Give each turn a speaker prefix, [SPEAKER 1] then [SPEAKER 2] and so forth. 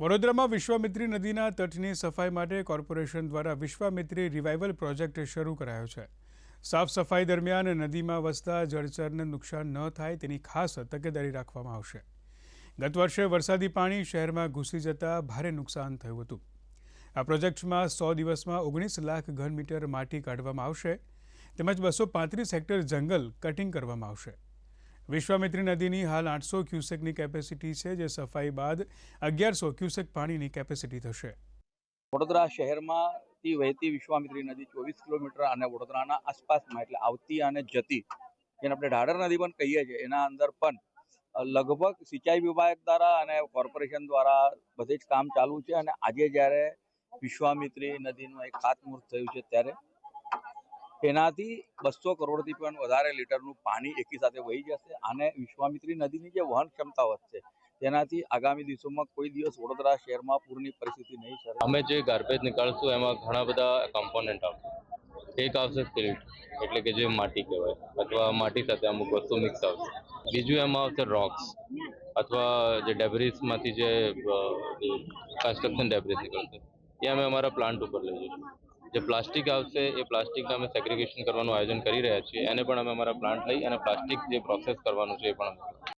[SPEAKER 1] વડોદરામાં વિશ્વામિત્રી નદીના તટની સફાઈ માટે કોર્પોરેશન દ્વારા વિશ્વામિત્રી રિવાઇવલ પ્રોજેક્ટ શરૂ કરાયો છે. સાફ સફાઈ દરમિયાન નદીમાં વસતા જળચરને નુકસાન ન થાય તેની ખાસ તકેદારી રાખવામાં આવશે. ગત વર્ષે વરસાદી પાણી શહેરમાં ઘૂસી જતા ભારે નુકસાન થયું હતું. આ પ્રોજેક્ટમાં સો દિવસમાં ઓગણીસ લાખ ઘન મીટર માટી કાઢવામાં આવશે. તેમજ બસો પાંત્રીસ હેક્ટર જંગલ કટિંગ કરવામાં આવશે. વિશ્વામિત્રી નદીની હાલ આઠસો ક્યુસેકની કેપેસિટી છે, જે સફાઈ બાદ અગિયારસો ક્યુસેક પાણીની કેપેસિટી થશે.
[SPEAKER 2] વડોદરા શહેરમાંથી વહેતી વિશ્વામિત્રી નદી ચોવીસ કિલોમીટર અને વડોદરાના આસપાસમાં, એટલે આવતી અને જતી, જેને આપણે ઢાઢર નદી પણ કહીએ છીએ, એના અંદર પણ લગભગ સિંચાઈ વિભાગ દ્વારા અને કોર્પોરેશન દ્વારા બધે જ કામ ચાલુ છે અને આજે જ્યારે વિશ્વામિત્રી નદીનું એક ખાતમુહૂર્ત થયું છે, ત્યારે એનાથી બસો કરોડથી પણ વધારે લીટરનું પાણી એકી સાથે વહી જશે. અને વિશ્વામિત્રી નદીની જે વહન ક્ષમતા વધશે, તેનાથી આગામી દિવસોમાં કોઈ દિવસ વડોદરા શહેરમાં પૂરની પરિસ્થિતિ નહીં સર્જાય.
[SPEAKER 3] અમે જે ગાર્બેજ નીકાળશું, એમાં ઘણા બધા કમ્પોનન્ટ આવશે. એક આવશે સિલ્ટ એટલે કે જે માટી કહેવાય, અથવા માટી સાથે અમુક વસ્તુ મિક્સ આવશે. બીજું એમાં આવશે રોક્સ અથવા જે ડેબ્રિસમાંથી જે કન્સ્ટ્રક્શન ડેબ્રિસ નીકળશે, એ અમે અમારા પ્લાન્ટ ઉપર લઈ જઈશું. જે પ્લાસ્ટિક આવશે, એ પ્લાસ્ટિકના અમે સેગ્રિગેશન કરવાનું આયોજન કરી રહ્યા છીએ. એને પણ અમે અમારા પ્લાન્ટ લઈ અને પ્લાસ્ટિક જે પ્રોસેસ કરવાનું છે એ પણ